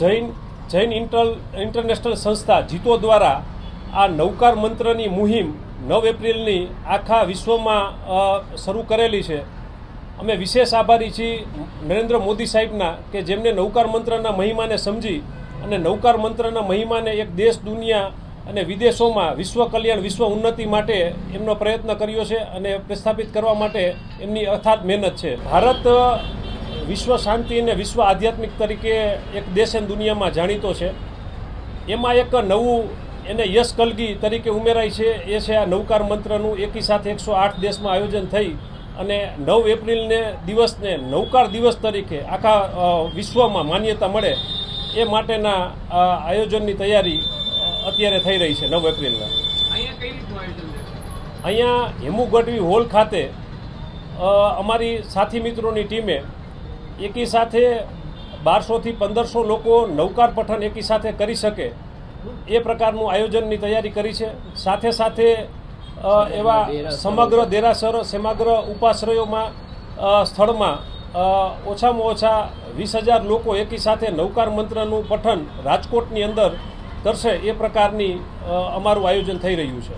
Jain Jain inter international સંસ્થા જીતો દ્વારા આ નૌકાર મંત્રની મુહિમ નવ એપ્રિલની આખા વિશ્વમાં શરૂ કરેલી છે. અમે વિશેષ આભારી છીએ નરેન્દ્ર મોદી સાહેબના કે જેમને નૌકાર મંત્રના મહિમાને સમજી અને નૌકાર મંત્રના મહિમાને એક દેશ, દુનિયા અને વિદેશોમાં વિશ્વ કલ્યાણ, વિશ્વ ઉન્નતિ માટે એમનો પ્રયત્ન કર્યો છે અને પ્રસ્થાપિત કરવા માટે એમની અથાત મહેનત છે. ભારત વિશ્વ શાંતિ અને વિશ્વ આધ્યાત્મિક તરીકે એક દેશ અને દુનિયામાં જાણીતો છે. એમાં એક નવું એને યશ કલગી તરીકે ઉમેરાય છે. એ છે આ નૌકાર મંત્રનું એકી સાથે એકસો આઠ દેશમાં આયોજન થઈ અને નવ એપ્રિલને દિવસને નૌકાર દિવસ તરીકે આખા વિશ્વમાં માન્યતા મળે એ માટેના આયોજનની તૈયારી અત્યારે થઈ રહી છે નવ એપ્રિલના. અહીંયા હેમુ ગઢવી હોલ ખાતે અમારી સાથી મિત્રોની ટીમે એકી સાથે બારસોથી પંદરસો લોકો નૌકાર પઠન એકી સાથે કરી શકે એ પ્રકારનું આયોજનની તૈયારી કરી છે. સાથે સાથે એવા સમગ્ર દેરાસર સમગ્ર ઉપાશ્રયોમાં સ્થળમાં ઓછામાં ઓછા વીસ હજાર લોકો એકી સાથે નૌકાર મંત્રનું પઠન રાજકોટની અંદર કરશે એ પ્રકારની અમારું આયોજન થઈ રહ્યું છે.